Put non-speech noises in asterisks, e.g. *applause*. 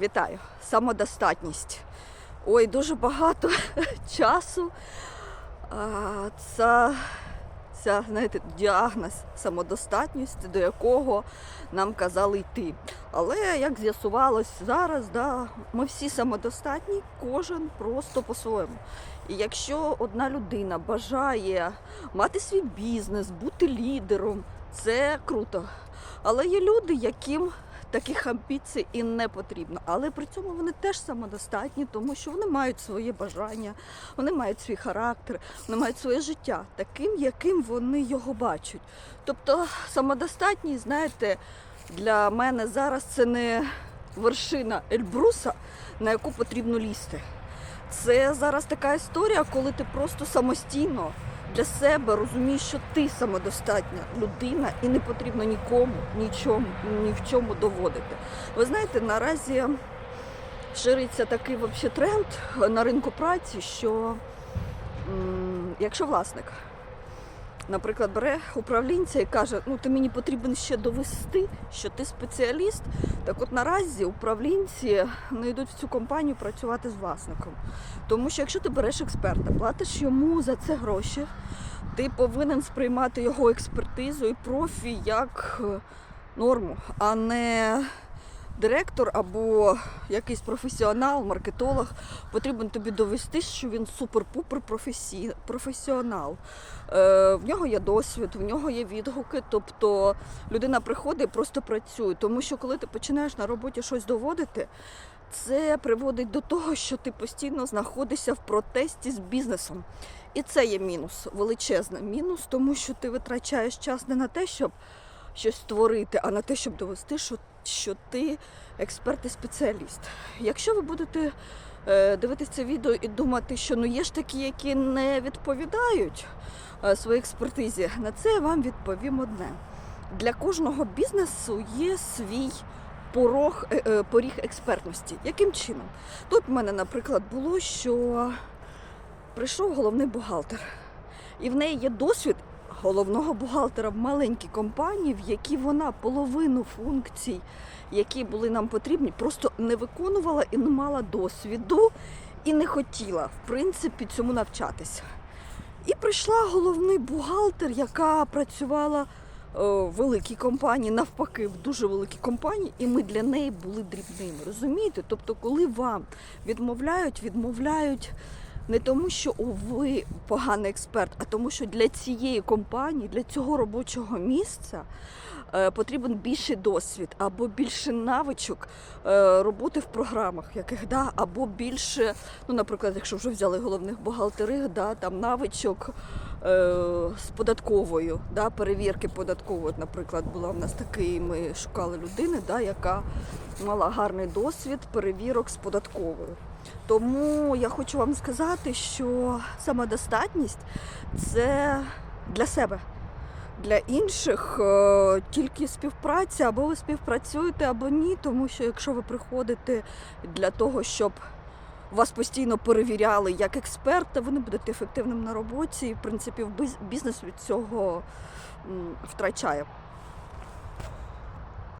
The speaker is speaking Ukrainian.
Вітаю! Самодостатність. Ой, дуже багато *laughs* часу. Це, це знаєте, діагноз самодостатності, до якого нам казали йти. Але як з'ясувалось зараз, да, ми всі самодостатні, кожен просто по-своєму. І якщо одна людина бажає мати свій бізнес, бути лідером, це круто. Але є люди, яким таких амбіцій і не потрібно. Але при цьому вони теж самодостатні, тому що вони мають своє бажання, вони мають свій характер, вони мають своє життя, таким, яким вони його бачать. Тобто самодостатність, знаєте, для мене зараз це не вершина Ельбруса, на яку потрібно лізти. Це зараз така історія, коли ти просто самостійно для себе розумієш, що ти самодостатня людина і не потрібно нікому, нічому, ні в чому доводити. Ви знаєте, наразі шириться такий взагалі, тренд на ринку праці, що якщо власник, наприклад, бере управлінця і каже, ну ти мені потрібен ще довести, що ти спеціаліст. Так от наразі управлінці не йдуть в цю компанію працювати з власником. Тому що якщо ти береш експерта, платиш йому за це гроші, ти повинен сприймати його експертизу і профі як е, норму, а не директор або якийсь професіонал, маркетолог. Потрібен тобі довести, що він супер-пупер професіонал. Е, в нього є досвід, в нього є відгуки. Тобто людина приходить і просто працює. Тому що коли ти починаєш на роботі щось доводити, це приводить до того, що ти постійно знаходишся в протесті з бізнесом. І це є мінус, величезний мінус, тому що ти витрачаєш час не на те, щоб щось створити, а на те, щоб довести, що, що ти експерт і спеціаліст. Якщо ви будете е, дивитися це відео і думати, що ну є ж такі, які не відповідають е, своїй експертизі, на це я вам відповім одне. Для кожного бізнесу є свій порог, е, поріг експертності. Яким чином? Тут в мене, наприклад, було, що прийшов головний бухгалтер, і в неї є досвід головного бухгалтера в маленькій компанії, в якій вона половину функцій, які були нам потрібні, просто не виконувала і не мала досвіду, і не хотіла, в принципі, цьому навчатися. І прийшла головний бухгалтер, яка працювала е, в великій компанії, навпаки, в дуже великій компанії, і ми для неї були дрібними. Розумієте? Тобто, коли вам відмовляють, відмовляють не тому, що ви поганий експерт, а тому, що для цієї компанії, для цього робочого місця е, потрібен більший досвід або більше навичок е, роботи в програмах, яких да, або більше, ну, наприклад, якщо вже взяли головних бухгалтерів, да, там навичок з податковою, да, перевірки податкової. Наприклад, була в нас такий, ми шукали людини, да, яка мала гарний досвід перевірок з податковою. Тому я хочу вам сказати, що самодостатність це для себе. Для інших е, тільки співпраця, або ви співпрацюєте, або ні. Тому що якщо ви приходите для того, щоб вас постійно перевіряли як експерта, ви не будете ефективним на роботі. І, в принципі, бізнес від цього втрачає.